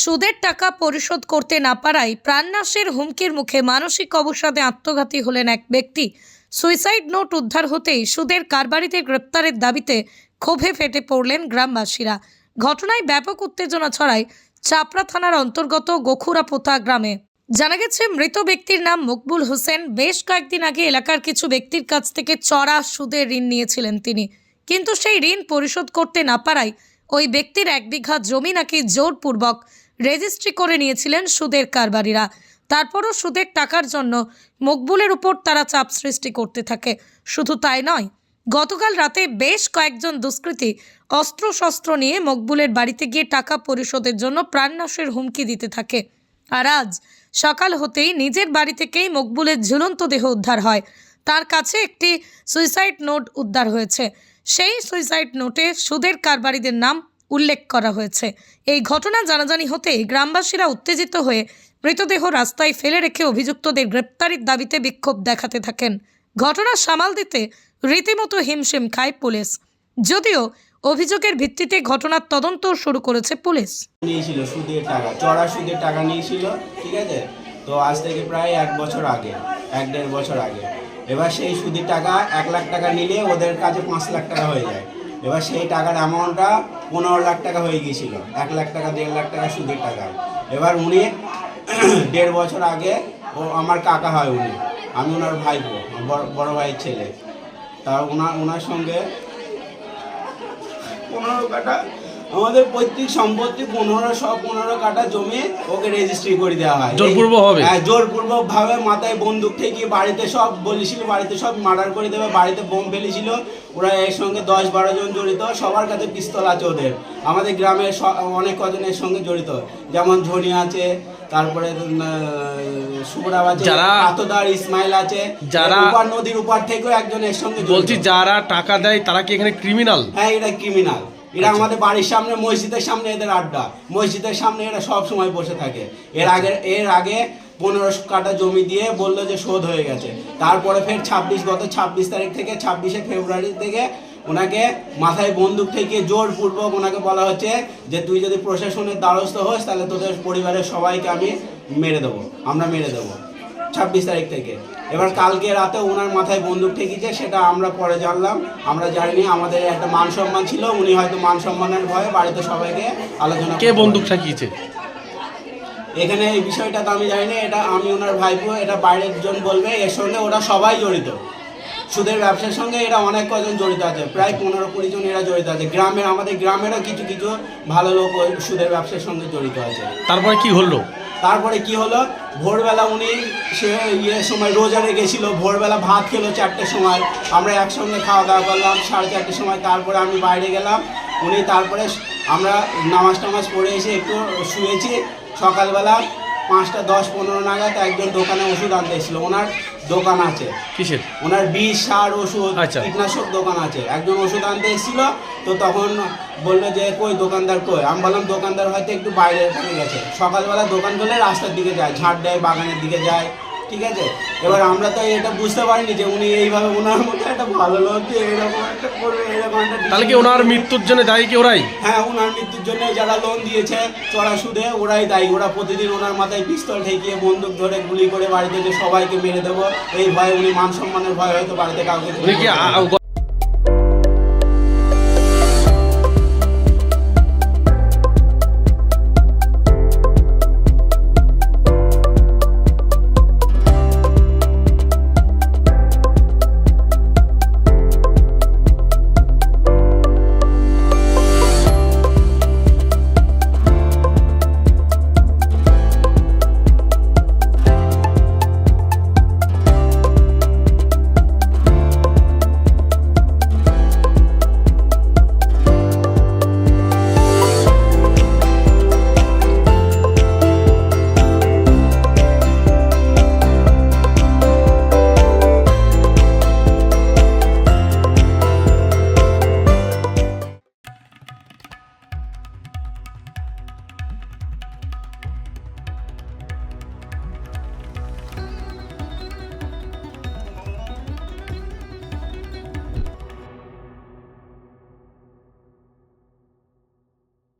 সুদের টাকা পরিশোধ করতে না পারায় প্রাণনাশের হুমকির মুখে মানসিক অবসাদে আত্মঘাতী হলেন এক ব্যক্তি। সুইসাইড নোট উদ্ধার হতেই সুদের কারবারিতে গ্রেপ্তারের দাবিতে ক্ষোভে ফেটে পড়লেন গ্রামবাসীরা। ঘটনায় ব্যাপক উত্তেজনা ছড়ায় চাপড়া থানার অন্তর্গত গোখুরাপোতা গ্রামে। জানা গেছে, মৃত ব্যক্তির নাম মকবুল হোসেন। বেশ কয়েকদিন আগে এলাকার কিছু ব্যক্তির কাছ থেকে চড়া সুদের ঋণ নিয়েছিলেন তিনি। কিন্তু সেই ঋণ পরিশোধ করতে না পারায় ওই ব্যক্তির এক বিঘা জমি নাকি জোরপূর্বক রেজিস্ট্রি করে নিয়েছিলেন সুদের কারবারিরা। তারপরও সুদের টাকার জন্য মকবুলের উপর তারা চাপ সৃষ্টি করতে থাকে। শুধু তাই নয়, গতকাল রাতে বেশ কয়েকজন দুষ্কৃতী অস্ত্রশস্ত্র নিয়ে মকবুলের বাড়িতে গিয়ে টাকা পরিশোধের জন্য প্রাণনাশের হুমকি দিতে থাকে। আর আজ সকাল হতেই নিজের বাড়ি থেকেই মকবুলের ঝুলন্ত দেহ উদ্ধার হয়। তার কাছে একটি সুইসাইড নোট উদ্ধার হয়েছে। সেই সুইসাইড নোটে সুদের কারবারিদের নাম উল্লেখ করা হয়েছে। এই ঘটনা জানাজানি হতেই গ্রামবাসীরা উত্তেজিত হয়ে মৃতদেহ রাস্তায় ফেলে রেখে অভিযুক্তদের গ্রেপ্তারির দাবিতে বিক্ষোভ দেখাতে থাকেন। ঘটনা সামাল দিতে রীতিমতো হিমশিম খায় পুলিশ। যদিও অভিযোগের ভিত্তিতে ঘটনার তদন্ত শুরু করেছে পুলিশ। নিয়েছিল, সুদের টাকা, চড়া সুদের টাকা নিয়েছিল, ঠিক আছে? তো আজ থেকে প্রায় এক বছর আগে, এক দেড় বছর আগে। এবার সেই সুদের টাকা এক লাখ টাকা নিলে ওদের কাছে পাঁচ লাখ টাকা হয়ে যায়। এবার সেই টাকার অ্যামাউন্টটা পনেরো লাখ টাকা হয়ে গিয়েছিল। এক লাখ টাকা, দেড় লাখ টাকা সুদের টাকা। এবার উনি দেড় বছর আগে ও আমার কাকা হয় উনি। আমি ওনার বড় বড় ভাইয়ের ছেলে। তা ওনার ওনার সঙ্গে পনেরো কাটা আমাদের পৈতৃক সম্পত্তি পনেরো সব পনেরো কাটা জমি ওকে রেজিস্ট্রি করে দেওয়া হয়। জোরপূর্বক হবে? হ্যাঁ জোরপূর্বক ভাবে মাথায় বন্দুক থেকে বাড়িতে সব বলেছিল বাড়িতে সব মার্ডার করে দেবে বাড়িতে বোম ফেলেছিল। ওরা এর সঙ্গে দশ বারো জন জড়িত সবার কাছে পিস্তল আছে ওদের। আমাদের গ্রামের অনেক কজনের সঙ্গে জড়িত। যেমন ঝনি আছে তারপরে সুবরাব আছে যারা- আতদার ইসমাইল আছে যারা- উপার নদীর উপার থেকেও একজন এর সঙ্গে। বলছি যারা টাকা দেয় তারা কি এখানে ক্রিমিনাল হ্যাঁ এটা ক্রিমিনাল এরা আমাদের বাড়ির সামনে মসজিদের সামনে এদের আড্ডা। মসজিদের সামনে এরা সব সময় বসে থাকে। এর আগে এর আগে পনেরো কাটা জমি দিয়ে বলল যে শোধ হয়ে গেছে। তারপরে ফের ছাব্বিশ গত ছাব্বিশ তারিখ থেকে ছাব্বিশে ফেব্রুয়ারি থেকে ওনাকে মাথায় বন্দুক থেকে জোরপূর্বক ওনাকে বলা হচ্ছে যে তুই যদি প্রশাসনের দ্বারস্থ হোস তাহলে তোদের পরিবারের সবাইকে আমি মেরে দেবো। আমরা মেরে দেবো। ছাব্বিশ তারিখ থেকে। এবার কালকে রাতে ওনার মাথায় বন্দুক ঠেকিয়েছে সেটা আমরা পরে জানলাম। আমরা জানিনি আমাদের একটা মান সম্মান ছিল উনি হয়তো মান সম্মানের ভয়ে বাড়িতে সবাইকে আলোচনা কে বন্দুক ঠেকিয়েছে? এখানে এই বিষয়টা তো আমি জানি না এটা আমি ওনার ভাইপো এটা বাইরের জন বলবে এর সঙ্গে ওরা সবাই জড়িত। সুদের ব্যবসার সঙ্গে এরা অনেক কজন জড়িত আছে প্রায় পনেরো কুড়ি জন এরা জড়িত আছে। গ্রামের আমাদের গ্রামেরও কিছু কিছু ভালো লোক ওই সুদের ব্যবসার সঙ্গে জড়িত আছে। তারপরে কি হলো? তারপরে কি হলো? ভোরবেলা উনি সে ইয়ে সময় রোজারে গেছিল ভোরবেলা ভাত খেলো চারটের সময়। আমরা একসঙ্গে খাওয়া দাওয়া করলাম সাড়ে চারটের সময়। তারপরে আমি বাইরে গেলাম উনি তারপরে আমরা নামাজ টামাজ পড়ে এসে একটু শুয়েছি। সকালবেলা পাঁচটা দশ পনেরো নাগাদ একজন দোকানে ওষুধ আনতে এসেছিল। ওনার দোকান আছে। কিসের? ওনার বিষ সার ওষুধ আচ্ছা। কীটনাশক দোকান আছে। একজন ওষুধ আনতে এসেছিল তো তখন বলল যে কই দোকানদার কই? আমি বললাম দোকানদার হয়তো একটু বাইরে গেছে। সকালবেলা দোকান করলে রাস্তার দিকে যায় ঝাড় দেয় বাগানের দিকে যায়। ঠিক আছে? এবার আমরা তো এটা বুঝতে পারিনি যে উনি এইভাবে ওনার মতো একটা ভালো লোক এরকম একটা করবে এরকম একটা তাহলে কি ওনার মৃত্যুর জন্য দায়ী কি ওরাই? হ্যাঁ ওনার মৃত্যুর জন্য যারা লোন দিয়েছে চড়া সুদে ওরাই দায়ী। ওরা প্রতিদিন ওনার মাথায় পিস্তল ঠেকিয়ে বন্দুক ধরে গুলি করে বাড়িতে যে সবাইকে মেরে দেবো এই ভয়ে উনি মান সম্মানের ভয় হয়তো বাড়িতে কাউকে